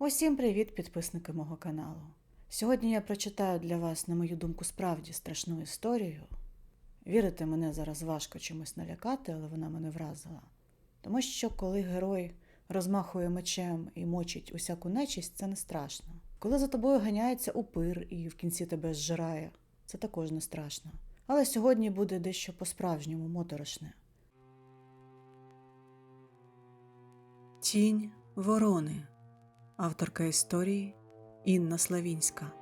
Усім привіт, підписники мого каналу. Сьогодні я прочитаю для вас, на мою думку, справді страшну історію. Вірити мене зараз важко чимось налякати, але вона мене вразила. Тому що коли герой розмахує мечем і мочить усяку нечисть, це не страшно. Коли за тобою ганяється упир і в кінці тебе зжирає, це також не страшно. Але сьогодні буде дещо по-справжньому моторошне. Тінь ворони. Авторка історії Інна Славінська.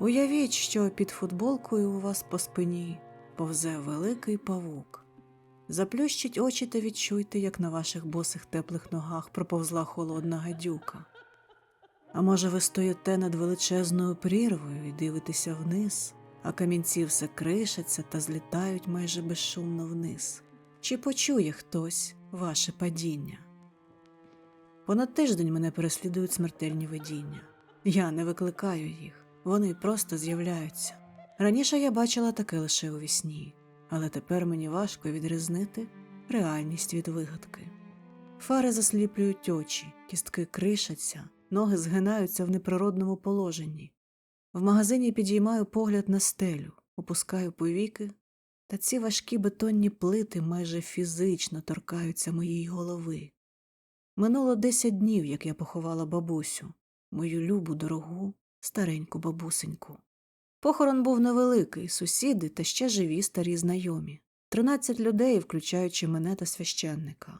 Уявіть, що під футболкою у вас по спині повзе великий павук. Заплющіть очі та відчуйте, як на ваших босих теплих ногах проповзла холодна гадюка. А може, ви стоїте над величезною прірвою і дивитеся вниз, а камінці все кришаться та злітають майже безшумно вниз. Чи почує хтось ваше падіння? Понад тиждень мене переслідують смертельні видіння. Я не викликаю їх, вони просто з'являються. Раніше я бачила таке лише у вісні, але тепер мені важко відрізнити реальність від вигадки. Фари засліплюють очі, кістки кришаться, ноги згинаються в неприродному положенні. В магазині підіймаю погляд на стелю, опускаю повіки, та ці важкі бетонні плити майже фізично торкаються моєї голови. Минуло десять днів, як я поховала бабусю, мою любу, дорогу, стареньку бабусеньку. Похорон був невеликий, сусіди та ще живі старі знайомі. Тринадцять людей, включаючи мене та священника.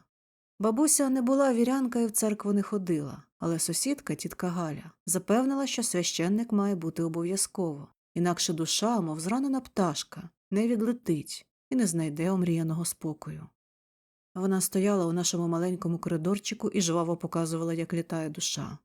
Бабуся не була вірянка і в церкву не ходила, але сусідка, тітка Галя, запевнила, що священник має бути обов'язково, інакше душа, мов зранена пташка, не відлетить і не знайде омріяного спокою. Вона стояла у нашому маленькому коридорчику і жваво показувала, як літає душа.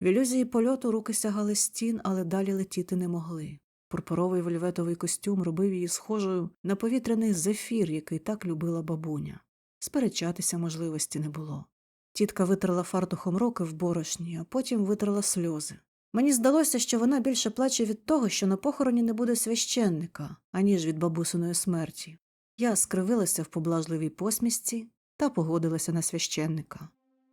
В ілюзії польоту руки сягали стін, але далі летіти не могли. Пурпуровий вельветовий костюм робив її схожою на повітряний зефір, який так любила бабуня. Сперечатися можливості не було. Тітка витерла фартухом руки в борошні, а потім витерла сльози. Мені здалося, що вона більше плаче від того, що на похороні не буде священника, аніж від бабусиної смерті. Я скривилася в поблажливій посмішці та погодилася на священника.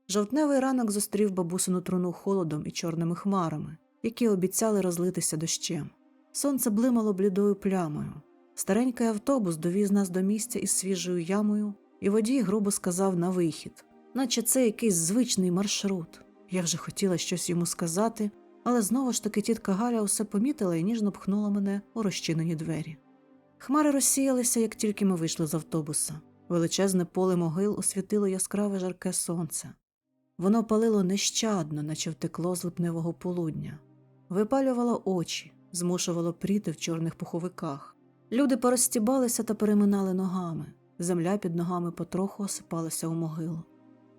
Жовтневий ранок зустрів бабусину труну холодом і чорними хмарами, які обіцяли розлитися дощем. Сонце блимало блідою плямою. Старенький автобус довіз нас до місця із свіжою ямою, і водій грубо сказав на вихід, наче це якийсь звичний маршрут. Я вже хотіла щось йому сказати, але знову ж таки тітка Галя усе помітила і ніжно пхнула мене у розчинені двері. Хмари розсіялися, як тільки ми вийшли з автобуса. Величезне поле могил освітило яскраве жарке сонце. Воно палило нещадно, наче втекло з липневого полудня, випалювало очі, змушувало пріти в чорних пуховиках. Люди порозстібалися та переминали ногами. Земля під ногами потроху осипалася у могилу.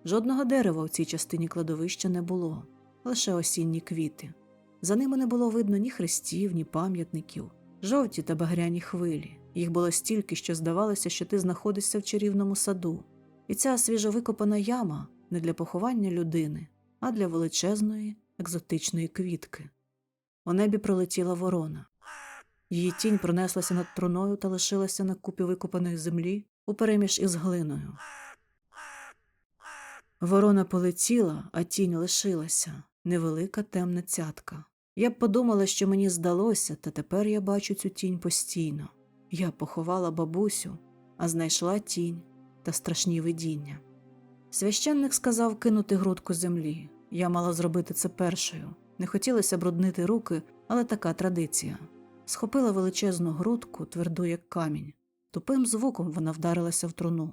Жодного дерева в цій частині кладовища не було, лише осінні квіти. За ними не було видно ні хрестів, ні пам'ятників, жовті та багряні хвилі. Їх було стільки, що здавалося, що ти знаходишся в чарівному саду. І ця свіжовикопана яма не для поховання людини, а для величезної екзотичної квітки. У небі пролетіла ворона. Її тінь пронеслася над труною та лишилася на купі викопаної землі упереміж із глиною. Ворона полетіла, а тінь лишилася невелика темна цятка. Я б подумала, що мені здалося, та тепер я бачу цю тінь постійно. Я поховала бабусю, а знайшла тінь та страшні видіння. Священник сказав кинути грудку землі. Я мала зробити це першою. Не хотілося бруднити руки, але така традиція. Схопила величезну грудку, тверду, як камінь. Тупим звуком вона вдарилася в труну.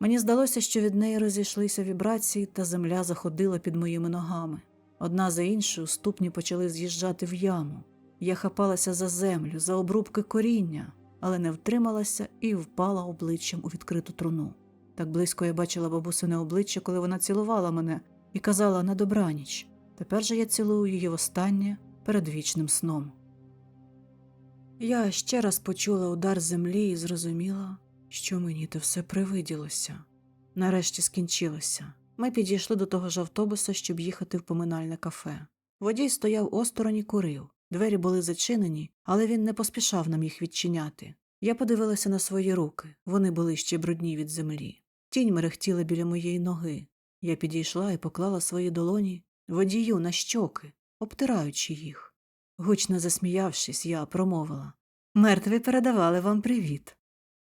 Мені здалося, що від неї розійшлися вібрації, та земля заходила під моїми ногами. Одна за іншою ступні почали з'їжджати в яму. Я хапалася за землю, за обрубки коріння, але не втрималася і впала обличчям у відкриту труну. Так близько я бачила бабусине обличчя, коли вона цілувала мене і казала на добраніч. Тепер же я цілую її востаннє перед вічним сном. Я ще раз почула удар землі і зрозуміла, що мені те все привиділося. Нарешті скінчилося. Ми підійшли до того ж автобуса, щоб їхати в поминальне кафе. Водій стояв осторонь і курив. Двері були зачинені, але він не поспішав нам їх відчиняти. Я подивилася на свої руки, вони були ще брудні від землі. Тінь мерехтіла біля моєї ноги. Я підійшла і поклала свої долоні водію на щоки, обтираючи їх. Гучно засміявшись, я промовила Мертві передавали вам привіт.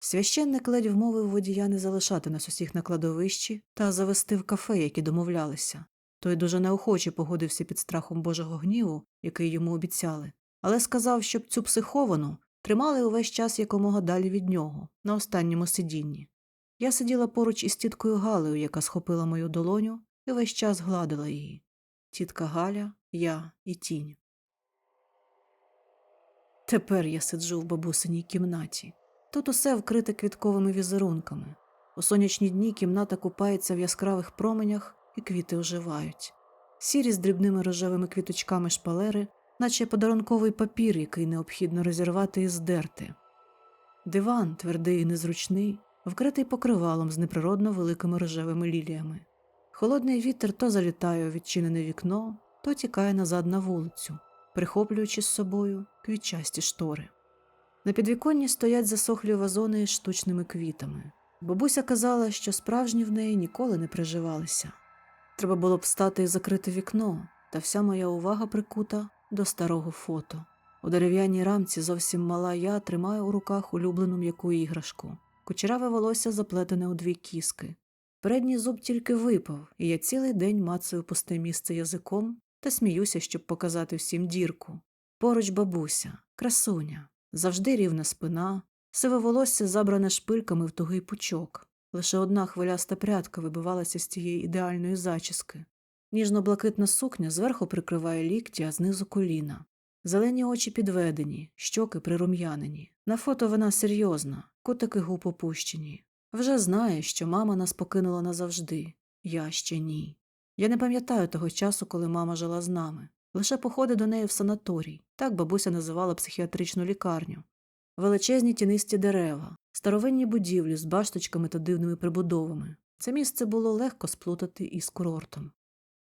Священник ледь вмовив водія не залишати нас усіх на кладовищі та завести в кафе, які домовлялися. Той дуже неохоче погодився під страхом Божого гніву, який йому обіцяли, але сказав, щоб цю психовану тримали увесь час якомога далі від нього, на останньому сидінні. Я сиділа поруч із тіткою Галею, яка схопила мою долоню і весь час гладила її. Тітка Галя, я і тінь. Тепер я сиджу в бабусиній кімнаті. Тут усе вкрите квітковими візерунками. У сонячні дні кімната купається в яскравих променях, і квіти оживають. Сірі з дрібними рожевими квіточками шпалери, наче подарунковий папір, який необхідно розірвати і здерти. Диван, твердий і незручний, вкритий покривалом з неприродно великими рожевими ліліями. Холодний вітер то залітає у відчинене вікно, то тікає назад на вулицю, прихоплюючи з собою квітчасті штори. На підвіконні стоять засохлі вазони із штучними квітами. Бабуся казала, що справжні в неї ніколи не приживалися. Треба було б встати і закрити вікно, та вся моя увага прикута до старого фото. У дерев'яній рамці зовсім мала я тримаю у руках улюблену м'яку іграшку. Кучераве волосся заплетене у дві кіски. Передній зуб тільки випав, і я цілий день мацаю пусте місце язиком та сміюся, щоб показати всім дірку. Поруч бабуся, красуня, завжди рівна спина, сиве волосся забране шпильками в тугий пучок. Лише одна хвиляста прядка вибивалася з тієї ідеальної зачіски. Ніжно-блакитна сукня зверху прикриває лікті, а знизу коліна. Зелені очі підведені, щоки прирум'янені. На фото вона серйозна, кутики губ опущені. Вже знає, що мама нас покинула назавжди. Я ще ні. Я не пам'ятаю того часу, коли мама жила з нами. Лише походи до неї в санаторій, так бабуся називала психіатричну лікарню. Величезні тінисті дерева, старовинні будівлі з башточками та дивними прибудовами. Це місце було легко сплутати із курортом.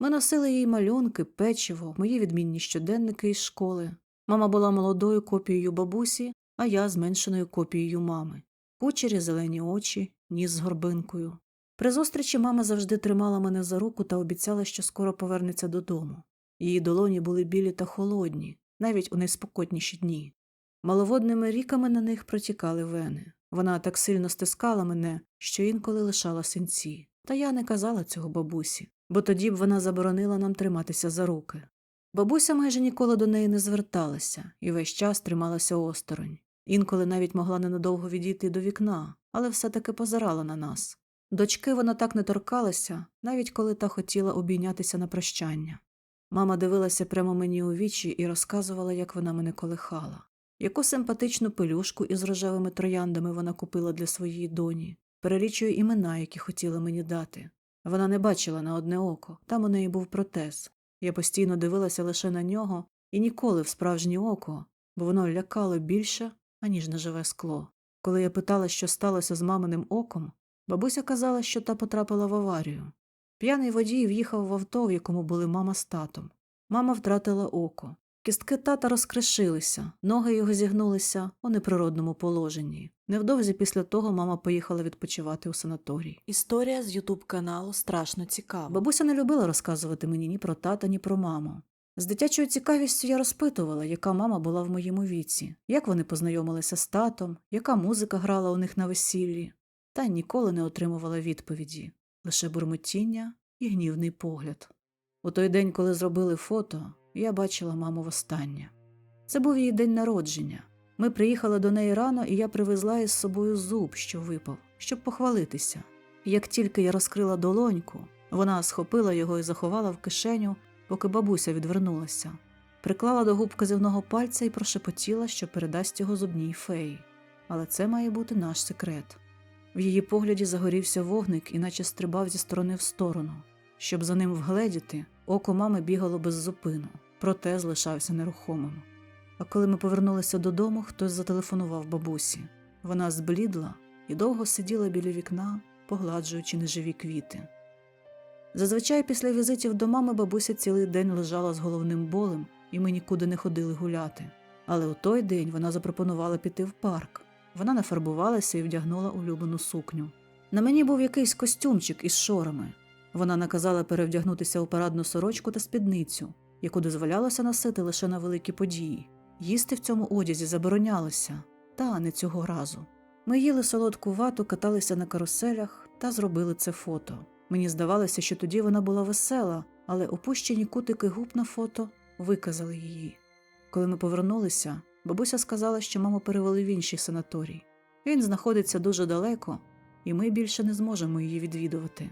Ми носили їй малюнки, печиво, мої відмінні щоденники із школи. Мама була молодою копією бабусі, а я зменшеною копією мами. Кучері, зелені очі, ніс з горбинкою. При зустрічі мама завжди тримала мене за руку та обіцяла, що скоро повернеться додому. Її долоні були білі та холодні, навіть у найспокотніші дні. Маловодними ріками на них протікали вени. Вона так сильно стискала мене, що інколи лишала синці. Та я не казала цього бабусі, бо тоді б вона заборонила нам триматися за руки. Бабуся майже ніколи до неї не зверталася і весь час трималася осторонь. Інколи навіть могла ненадовго відійти до вікна, але все таки позирала на нас. Дочки вона так не торкалася, навіть коли та хотіла обійнятися на прощання. Мама дивилася прямо мені у вічі і розказувала, як вона мене колихала, яку симпатичну пелюшку із рожевими трояндами вона купила для своєї доні, перелічує імена, які хотіла мені дати. Вона не бачила на одне око, там у неї був протез. Я постійно дивилася лише на нього і ніколи в справжнє око, бо воно лякало більше, аніж на живе скло. Коли я питала, що сталося з маминим оком, бабуся казала, що та потрапила в аварію. П'яний водій в'їхав в авто, в якому були мама з татом. Мама втратила око. Кістки тата розкришилися, ноги його зігнулися у неприродному положенні. Невдовзі після того мама поїхала відпочивати у санаторій. Історія з ютуб каналу страшно цікава. Бабуся не любила розказувати мені ні про тата, ні про маму. З дитячою цікавістю я розпитувала, яка мама була в моєму віці, як вони познайомилися з татом, яка музика грала у них на весіллі, та ніколи не отримувала відповіді, лише бурмотіння і гнівний погляд. У той день, коли зробили фото, я бачила маму востаннє. Це був її день народження. Ми приїхали до неї рано, і я привезла із собою зуб, що випав, щоб похвалитися. Як тільки я розкрила долоньку, вона схопила його і заховала в кишеню, поки бабуся відвернулася, приклала до губ казівного пальця і прошепотіла, що передасть його зубній феї. Але це має бути наш секрет. В її погляді загорівся вогник, іначе стрибав зі сторони в сторону. Щоб за ним вгледіти, око мами бігало без зупину, проте залишався нерухомим. А коли ми повернулися додому, хтось зателефонував бабусі. Вона зблідла і довго сиділа біля вікна, погладжуючи неживі квіти. Зазвичай після візитів до мами бабуся цілий день лежала з головним болем, і ми нікуди не ходили гуляти. Але у той день вона запропонувала піти в парк. Вона нафарбувалася і вдягнула улюблену сукню. На мені був якийсь костюмчик із шорами. Вона наказала перевдягнутися у парадну сорочку та спідницю, яку дозволялося носити лише на великі події. Їсти в цьому одязі заборонялося, та не цього разу. Ми їли солодку вату, каталися на каруселях та зробили це фото. Мені здавалося, що тоді вона була весела, але опущені кутики губ на фото виказали її. Коли ми повернулися, бабуся сказала, що маму перевели в інший санаторій. Він знаходиться дуже далеко, і ми більше не зможемо її відвідувати.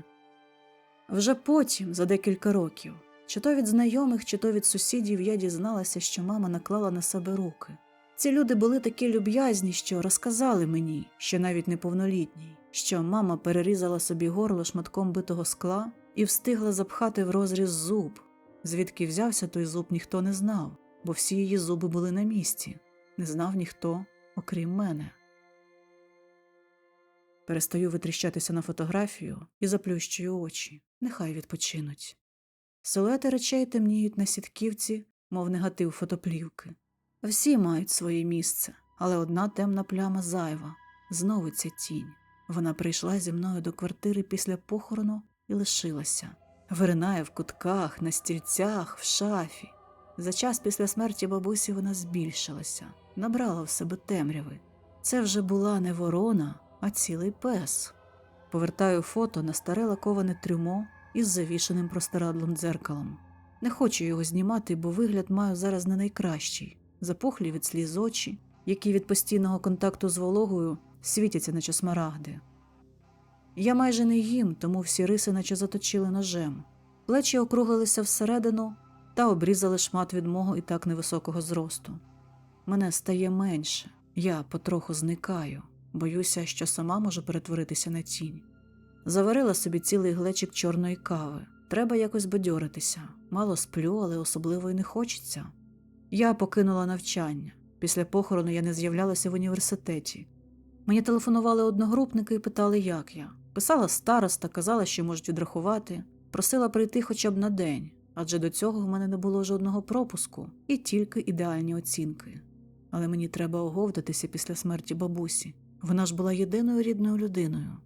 Вже потім, за декілька років, чи то від знайомих, чи то від сусідів, я дізналася, що мама наклала на себе руки. Ці люди були такі люб'язні, що розказали мені, що навіть неповнолітній, що мама перерізала собі горло шматком битого скла і встигла запхати в розріз зуб. Звідки взявся той зуб, ніхто не знав, бо всі її зуби були на місці. Не знав ніхто, окрім мене. Перестаю витріщатися на фотографію і заплющую очі. Нехай відпочинуть. Силуети речей темніють на сітківці, мов негатив фотоплівки. Всі мають своє місце, але одна темна пляма зайва. Знову ця тінь. Вона прийшла зі мною до квартири після похорону і лишилася. Виринає в кутках, на стільцях, в шафі. За час після смерті бабусі вона збільшилася, набрала в себе темряви. Це вже була не ворона, а цілий пес. Повертаю фото на старе лаковане трюмо із завішеним простирадлом дзеркалом. Не хочу його знімати, бо вигляд маю зараз не найкращий. Запухлі від сліз очі, які від постійного контакту з вологою світяться, наче смарагди. Я майже не їм, тому всі риси наче заточили ножем. Плечі округлилися всередину та обрізали шмат від мого і так невисокого зросту. Мене стає менше, я потроху зникаю, боюся, що сама можу перетворитися на тінь. Заварила собі цілий глечик чорної кави. Треба якось бадьоритися. Мало сплю, але особливо й не хочеться. Я покинула навчання. Після похорону я не з'являлася в університеті. Мені телефонували одногрупники і питали, як я. Писала староста, казала, що можуть відрахувати, просила прийти хоча б на день, адже до цього в мене не було жодного пропуску і тільки ідеальні оцінки. Але мені треба оговтатися після смерті бабусі. Вона ж була єдиною рідною людиною.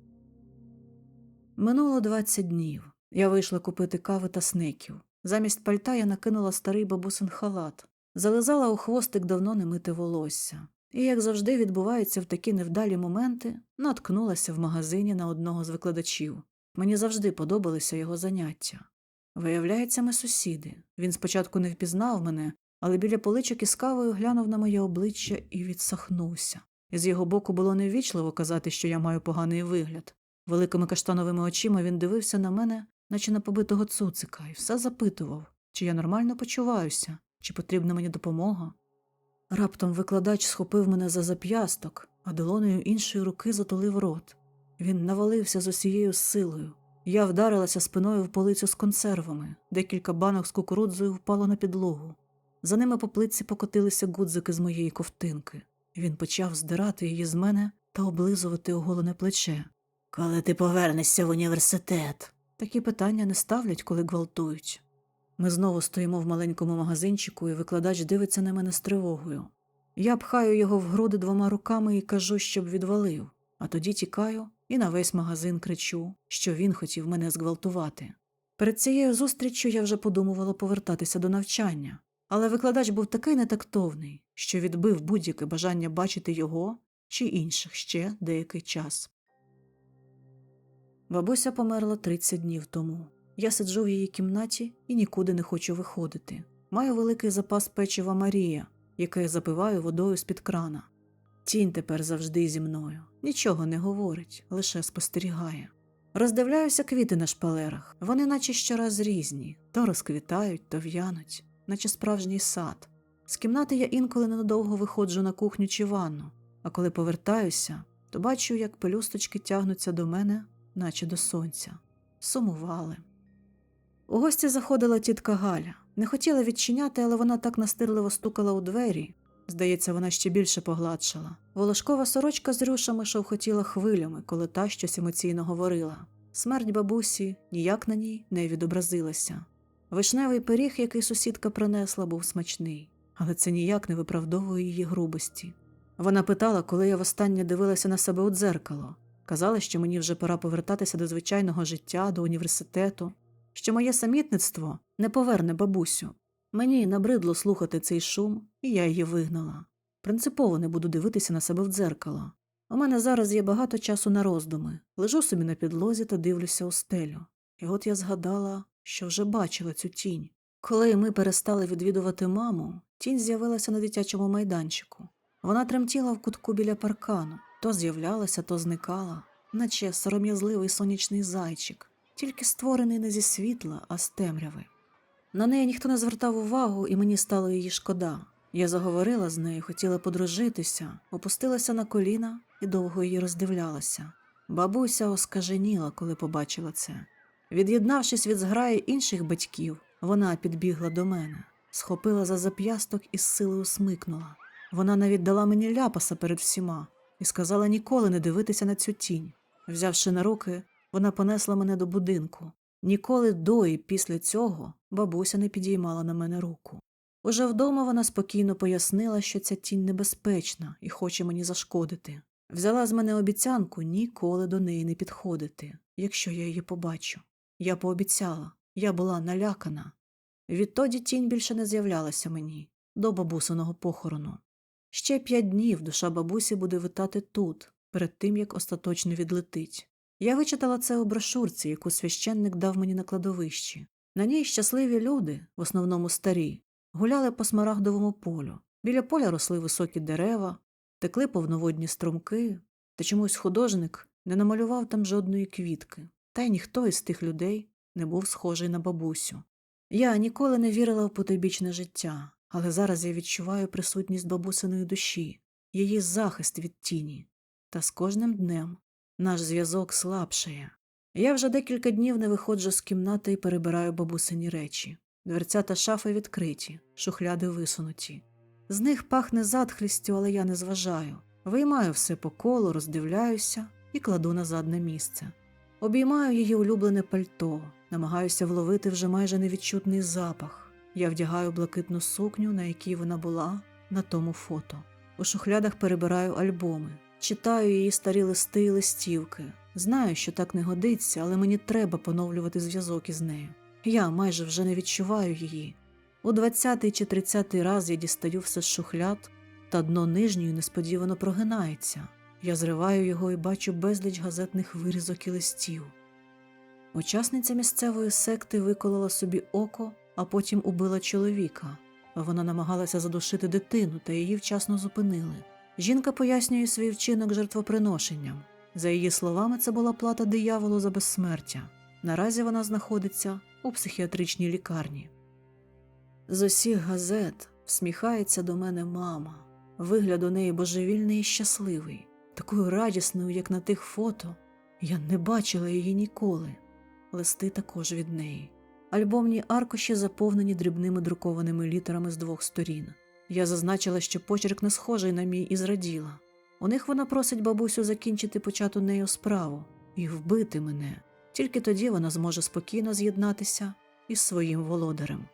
Минуло 20 днів. Я вийшла купити кави та снеків. Замість пальта я накинула старий бабусин халат, зализала у хвостик давно немите волосся. І, як завжди відбувається в такі невдалі моменти, наткнулася в магазині на одного з викладачів. Мені завжди подобалися його заняття. Виявляється, ми сусіди. Він спочатку не впізнав мене, але біля поличок із кавою глянув на моє обличчя і відсахнувся. З його боку було невічливо казати, що я маю поганий вигляд. Великими каштановими очима він дивився на мене, наче на побитого цуцика, і все запитував, чи я нормально почуваюся, чи потрібна мені допомога. Раптом викладач схопив мене за зап'ясток, а долонею іншої руки затулив рот. Він навалився з усією силою. Я вдарилася спиною в полицю з консервами, декілька банок з кукурудзою впало на підлогу. За ними по плитці покотилися гудзики з моєї ковтинки. Він почав здирати її з мене та облизувати оголене плече. Коли ти повернешся в університет? Такі питання не ставлять, коли гвалтують. Ми знову стоїмо в маленькому магазинчику, і викладач дивиться на мене з тривогою. Я пхаю його в груди двома руками і кажу, щоб відвалив, а тоді тікаю і на весь магазин кричу, що він хотів мене зґвалтувати. Перед цією зустріччю я вже подумувала повертатися до навчання, але викладач був такий нетактовний, що відбив будь-яке бажання бачити його чи інших ще деякий час. Бабуся померла 30 днів тому. Я сиджу в її кімнаті і нікуди не хочу виходити. Маю великий запас печива Марія, яке запиваю водою з-під крана. Тінь тепер завжди зі мною. Нічого не говорить, лише спостерігає. Роздивляюся квіти на шпалерах. Вони наче щораз різні, то розквітають, то в'януть, наче справжній сад. З кімнати я інколи ненадовго виходжу на кухню чи ванну, а коли повертаюся, то бачу, як пелюсточки тягнуться до мене, наче до сонця. Сумували. У гості заходила тітка Галя. Не хотіла відчиняти, але вона так настирливо стукала у двері. Здається, вона ще більше погладшала. Волошкова сорочка з рюшами шовхотіла хвилями, коли та щось емоційно говорила. Смерть бабусі ніяк на ній не відобразилася. Вишневий пиріг, який сусідка принесла, був смачний, але це ніяк не виправдовує її грубості. Вона питала, коли я востаннє дивилася на себе у дзеркало. Казали, що мені вже пора повертатися до звичайного життя, до університету, що моє самітництво не поверне бабусю. Мені набридло слухати цей шум, і я її вигнала. Принципово не буду дивитися на себе в дзеркало. У мене зараз є багато часу на роздуми. Лежу собі на підлозі та дивлюся у стелю. І от я згадала, що вже бачила цю тінь. Коли ми перестали відвідувати маму, тінь з'явилася на дитячому майданчику. Вона тремтіла в кутку біля паркану, то з'являлася, то зникала, наче сором'язливий сонячний зайчик, тільки створений не зі світла, а з темряви. На неї ніхто не звертав увагу, і мені стало її шкода. Я заговорила з нею, хотіла подружитися, опустилася на коліна і довго її роздивлялася. Бабуся оскаженіла, коли побачила це. Від'єднавшись від зграї інших батьків, вона підбігла до мене, схопила за зап'ясток і з силою смикнула. Вона навіть дала мені ляпаса перед всіма і сказала ніколи не дивитися на цю тінь. Взявши на руки, вона понесла мене до будинку. Ніколи до і після цього бабуся не підіймала на мене руку. Уже вдома вона спокійно пояснила, що ця тінь небезпечна і хоче мені зашкодити. Взяла з мене обіцянку ніколи до неї не підходити, якщо я її побачу. Я пообіцяла, я була налякана. Відтоді тінь більше не з'являлася мені до бабусиного похорону. Ще п'ять днів душа бабусі буде витати тут, перед тим як остаточно відлетить. Я вичитала це у брошурці, яку священник дав мені на кладовищі. На ній щасливі люди, в основному старі, гуляли по смарагдовому полю. Біля поля росли високі дерева, текли повноводні струмки, та чомусь художник не намалював там жодної квітки, та й ніхто із тих людей не був схожий на бабусю. Я ніколи не вірила в потойбічне життя, але зараз я відчуваю присутність бабусиної душі, її захист від тіні. Та з кожним днем наш зв'язок слабшає. Я вже декілька днів не виходжу з кімнати і перебираю бабусині речі. Дверця та шафи відкриті, шухляди висунуті. З них пахне затхлістю, але я не зважаю. Виймаю все по колу, роздивляюся і кладу назад на місце. Обіймаю її улюблене пальто, намагаюся вловити вже майже невідчутний запах. Я вдягаю блакитну сукню, на якій вона була, на тому фото. У шухлядах перебираю альбоми, читаю її старі листи і листівки. Знаю, що так не годиться, але мені треба поновлювати зв'язок із нею. Я майже вже не відчуваю її. У двадцятий чи тридцятий раз я дістаю все з шухляд, та дно нижньої несподівано прогинається. Я зриваю його і бачу безліч газетних вирізок і листів. Учасниця місцевої секти виколола собі око, а потім убила чоловіка. Вона намагалася задушити дитину, та її вчасно зупинили. Жінка пояснює свій вчинок жертвоприношенням. За її словами, це була плата дияволу за безсмертя. Наразі вона знаходиться у психіатричній лікарні. З усіх газет всміхається до мене мама. Вигляд у неї божевільний і щасливий, такою радісною, як на тих фото. Я не бачила її ніколи. Листи також від неї. Альбомні аркуші заповнені дрібними друкованими літерами з двох сторін. Я зазначила, що почерк не схожий на мій і зраділа. У них вона просить бабусю закінчити почату нею справу і вбити мене. Тільки тоді вона зможе спокійно з'єднатися із своїм володарем.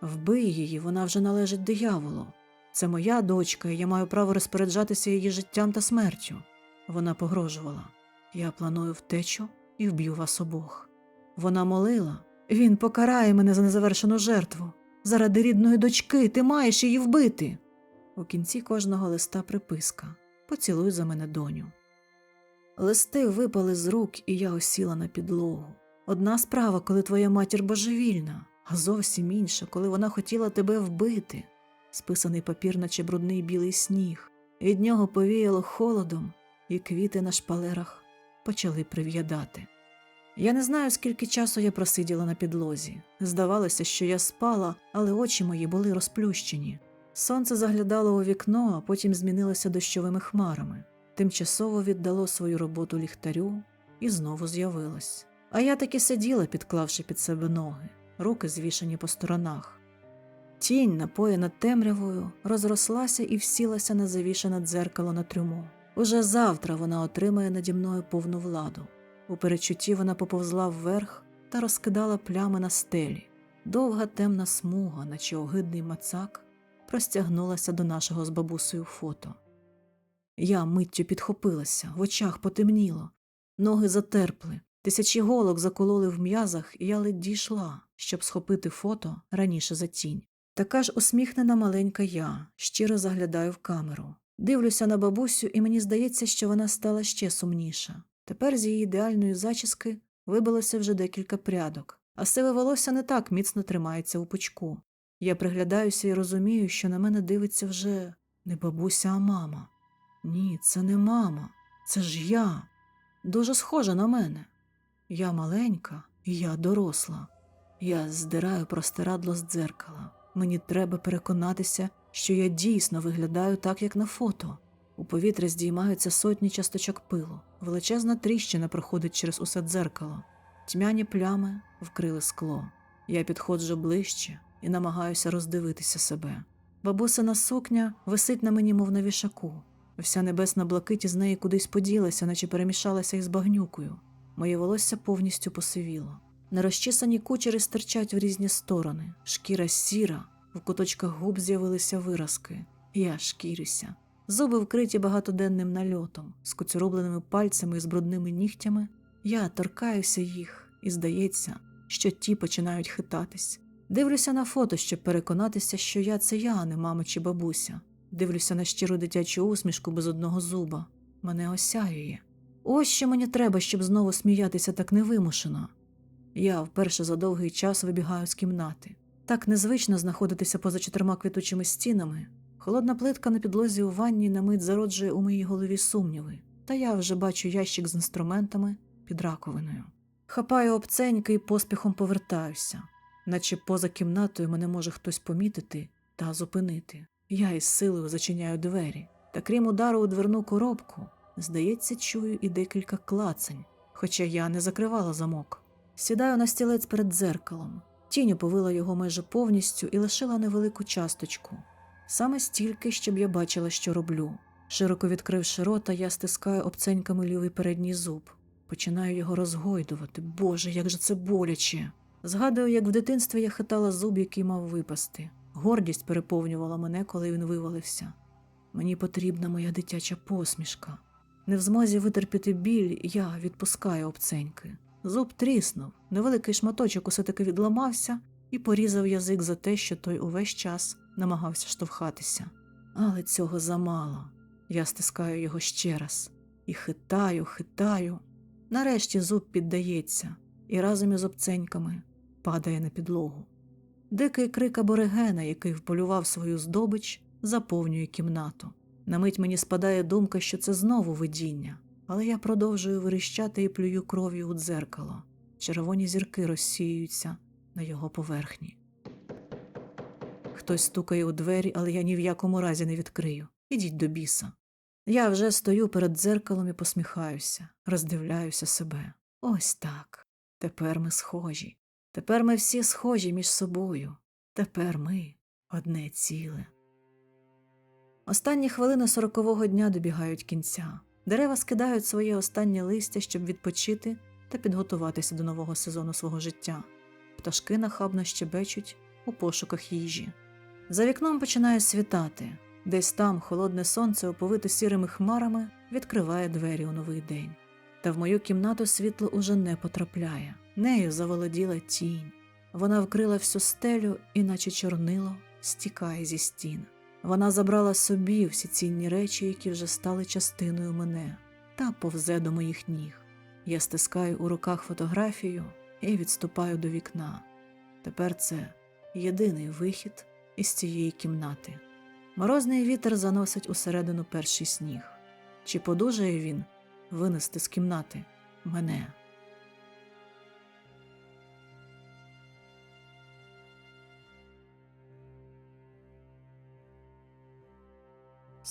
Вбий її, вона вже належить дияволу. Це моя дочка, і я маю право розпоряджатися її життям та смертю. Вона погрожувала. Я планую втечу і вб'ю вас обох. Вона молила. Він покарає мене за незавершену жертву. Заради рідної дочки ти маєш її вбити. У кінці кожного листа приписка Поцілуй за мене доню. Листи випали з рук, і я осіла на підлогу. Одна справа, коли твоя матір божевільна, а зовсім інша, коли вона хотіла тебе вбити. Списаний папір, наче брудний білий сніг, від нього повіяло холодом, і квіти на шпалерах почали прив'ядати. Я не знаю, скільки часу я просиділа на підлозі. Здавалося, що я спала, але очі мої були розплющені. Сонце заглядало у вікно, а потім змінилося дощовими хмарами. Тимчасово віддало свою роботу ліхтарю і знову з'явилось. А я таки сиділа, підклавши під себе ноги, руки звішані по сторонах. Тінь, напоєна темрявою, розрослася і всілася на завішане дзеркало на трюму. Уже завтра вона отримає наді мною повну владу. У перечутті вона поповзла вверх та розкидала плями на стелі. Довга темна смуга, наче огидний мацак, простягнулася до нашого з бабусею фото. Я миттю підхопилася, в очах потемніло. Ноги затерпли, тисячі голок закололи в м'язах, і я ледь дійшла, щоб схопити фото раніше за тінь. Така ж усміхнена маленька я, щиро заглядаю в камеру. Дивлюся на бабусю, і мені здається, що вона стала ще сумніша. Тепер з її ідеальної зачіски вибилося вже декілька прядок, а сиве волосся не так міцно тримається у пучку. Я приглядаюся і розумію, що на мене дивиться вже не бабуся, а мама. Ні, це не мама, це ж я. Дуже схожа на мене. Я маленька, я доросла. Я здираю простирадло з дзеркала. Мені треба переконатися, що я дійсно виглядаю так, як на фото. У повітря здіймаються сотні часточок пилу. Величезна тріщина проходить через усе дзеркало. Тьмяні плями вкрили скло. Я підходжу ближче і намагаюся роздивитися себе. Бабусина сукня висить на мені, мов на вішаку. Вся небесна блакить із неї кудись поділася, наче перемішалася із багнюкою. Моє волосся повністю посивіло. Нерозчесані кучери стирчать в різні сторони, шкіра сіра, в куточках губ з'явилися виразки. Я шкірюся. Зуби вкриті багатоденним нальотом, з куцюробленими пальцями і з брудними нігтями. Я торкаюся їх, і здається, що ті починають хитатись. Дивлюся на фото, щоб переконатися, що я це я, а не мама чи бабуся. Дивлюся на щиру дитячу усмішку без одного зуба. Мене осяює. Ось що мені треба, щоб знову сміятися так невимушено. Я вперше за довгий час вибігаю з кімнати. Так незвично знаходитися поза чотирма квітучими стінами. Холодна плитка на підлозі у ванні на мить зароджує у моїй голові сумніви, та я вже бачу ящик з інструментами під раковиною. Хапаю обценьки і поспіхом повертаюся, наче поза кімнатою мене може хтось помітити та зупинити. Я із силою зачиняю двері, та крім удару у дверну коробку, здається, чую і декілька клацань, хоча я не закривала замок. Сідаю на стілець перед дзеркалом. Тінь оповила його майже повністю і лишила невелику часточку. Саме стільки, щоб я бачила, що роблю. Широко відкривши рота, я стискаю обценьками лівий передній зуб. Починаю його розгойдувати. Боже, як же це боляче. Згадую, як в дитинстві я хитала зуб, який мав випасти. Гордість переповнювала мене, коли він вивалився. Мені потрібна моя дитяча посмішка. Не в змозі витерпіти біль, я відпускаю обценьки. Зуб тріснув, невеликий шматочок усе таки відламався і порізав язик за те, що той увесь час намагався штовхатися. Але цього замало. Я стискаю його ще раз і хитаю, хитаю. Нарешті зуб піддається і разом із обценьками падає на підлогу. Дикий крик аборигена, який вполював свою здобич, заповнює кімнату. На мить мені спадає думка, що це знову видіння, але я продовжую виріщати і плюю кров'ю у дзеркало. Червоні зірки розсіюються на його поверхні. Хтось стукає у двері, але я ні в якому разі не відкрию. Ідіть до біса. Я вже стою перед дзеркалом і посміхаюся, роздивляюся себе. Ось так. Тепер ми схожі. Тепер ми всі схожі між собою. Тепер ми одне ціле. Останні хвилини сорокового дня добігають кінця. Дерева скидають своє останнє листя, щоб відпочити та підготуватися до нового сезону свого життя. Пташки нахабно щебечуть у пошуках їжі. За вікном починає світати. Десь там холодне сонце, оповите сірими хмарами, відкриває двері у новий день. Та в мою кімнату світло уже не потрапляє. Нею заволоділа тінь. Вона вкрила всю стелю, і наче чорнило, стікає зі стін. Вона забрала собі всі цінні речі, які вже стали частиною мене, та повзе до моїх ніг. Я стискаю у руках фотографію і відступаю до вікна. Тепер це єдиний вихід із цієї кімнати. Морозний вітер заносить усередину перший сніг. Чи подужає він винести з кімнати мене?